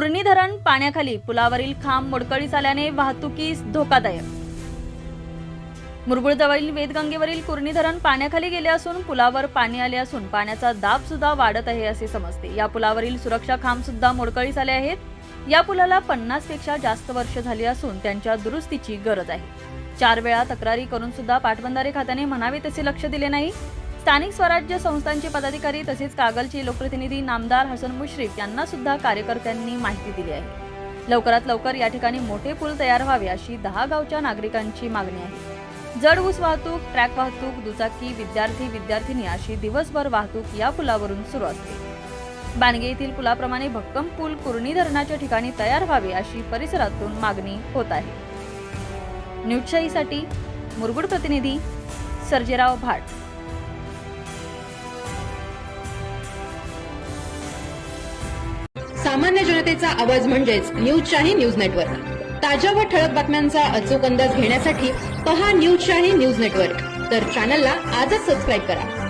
कुर्णी धरण पाण्याखाली पुलावरील खांब मोडकळी झाल्याने वाहतुकीस धोकादायक. मुरगुळजवळील वेदगंगेवरील कुर्णी धरण पाण्याखाली गेले असून पुलावर पाणी आले असून पाण्याचा दाब सुद्धा वाढत आहे असे समजते. या पुलावरील सुरक्षा खांब सुद्धा मोडकळी झाले आहेत. या पुलाला पन्नासपेक्षा जास्त वर्ष झाली असून त्यांच्या दुरुस्तीची गरज आहे. चार वेळा तक्रारी करून सुद्धा पाटबंधारे खात्याने म्हणावे तसे लक्ष दिले नाही. स्थानिक स्वराज्य संस्थांचे पदाधिकारी तसेच कागलचे लोकप्रतिनिधी नामदार हसन मुश्रीफ यांना सुद्धा कार्यकर्त्यांनी माहिती दिली आहे. लवकरात लवकर या ठिकाणी मोठे पूल तयार व्हावे अशी दहा गावच्या नागरिकांची मागणी आहे. जड ऊस वाहतूक ट्रॅक वाहतूक दुचाकी विद्यार्थी विद्यार्थिनी अशी दिवसभर वाहतूक या पुलावरून सुरू असते. बाणगे येथील पुलाप्रमाणे भक्कम पूल कुर्णी धरणाच्या ठिकाणी तयार व्हावे अशी परिसरातून मागणी होत आहे. न्यूजशाहीसाठी मुरगुड प्रतिनिधी सर्जेराव भाट. सामान्य जनतेचा आवाज म्हणजेच न्यूज शाही न्यूज नेटवर्क. ताज्या व ठळक बातम्यांचा अचूक अंदाज घेण्यासाठी पहा न्यूज शाही न्यूज नेटवर्क. तर चॅनलला आजच सबस्क्राईब करा.